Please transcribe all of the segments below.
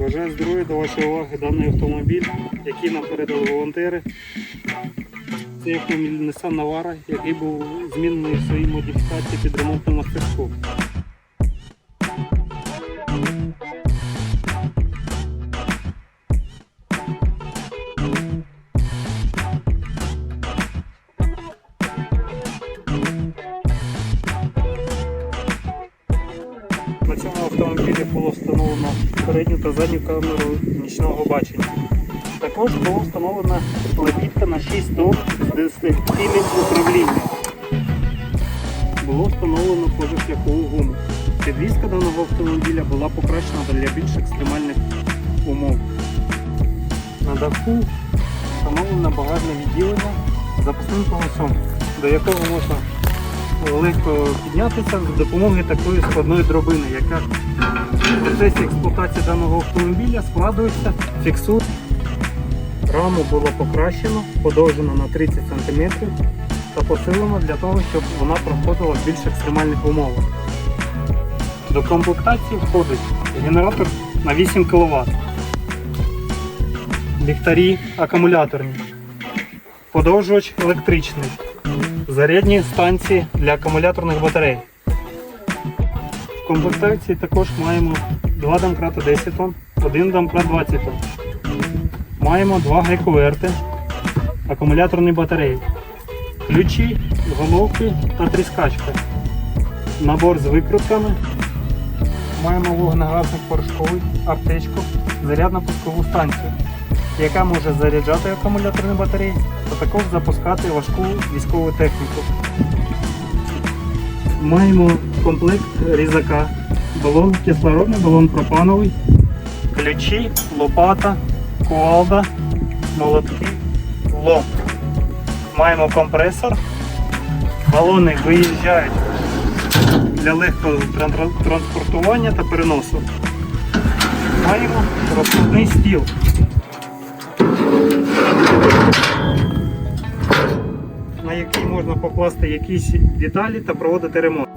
Бажаю здоров'я до вашої уваги даний автомобіль, який нам передали волонтери. Це автомобіль Nissan Navara, який був змінений в своїй модифікації під ремонтну мастерську. Автомобілі було встановлено передню та задню камеру нічного бачення. Також було встановлена лебідка на 6 тонн з дистанційним управлінням. Було встановлено позашляхову гуму. Підвізка даного автомобіля була покращена для більш екстремальних умов. На даху встановлено багажне відділення з запасним колесом, до якого можна легко піднятися за допомогою такої складної дробини, яка в процесі експлуатації даного автомобіля складується, фіксує. Раму було покращено, подовжено на 30 см та посилено для того, щоб вона проходила в більш екстремальних умовах. До комплектації входить генератор на 8 кВт, ліхтарі акумуляторні, подовжувач електричний, зарядні станції для акумуляторних батарей. В комплектації також маємо два домкрата 10 тонн, один домкрат 20 тонн. Маємо два гайковерти, акумуляторні батареї, ключі, головки та тріскачка. Набор з викрутками. Маємо вогнегасник порошковий, аптечку, зарядно-пускову станцію, яка може заряджати акумуляторні батареї та також запускати важку військову техніку. Маємо комплект різака, балон кислородний, балон пропановий, ключі, лопата, кувалда, молотки, лом. Маємо компресор. Балони виїжджають для легкого транспортування та переносу. Маємо розкладний стіл. Який можна покласти якісь деталі та проводити ремонт.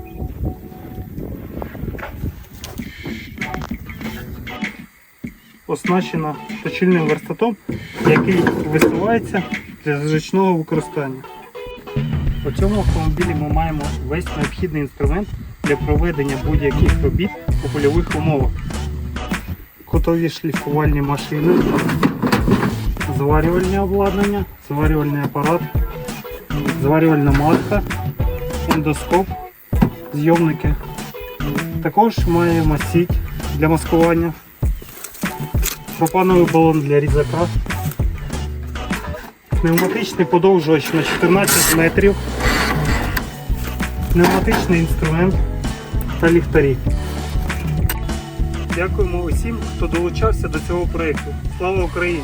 Оснащена точильним верстатом, який висувається для зручного використання. У цьому автомобілі ми маємо весь необхідний інструмент для проведення будь-яких робіт у польових умовах. Готові шліфувальні машини, зварювальне обладнання, зварювальний апарат, зварювальна матка, ендоскоп, зйомники. Також маємо сіть для маскування, пропановий балон для різака, пневматичний подовжувач на 14 метрів, пневматичний інструмент та ліхтарі. Дякуємо усім, хто долучався до цього проєкту. Слава Україні!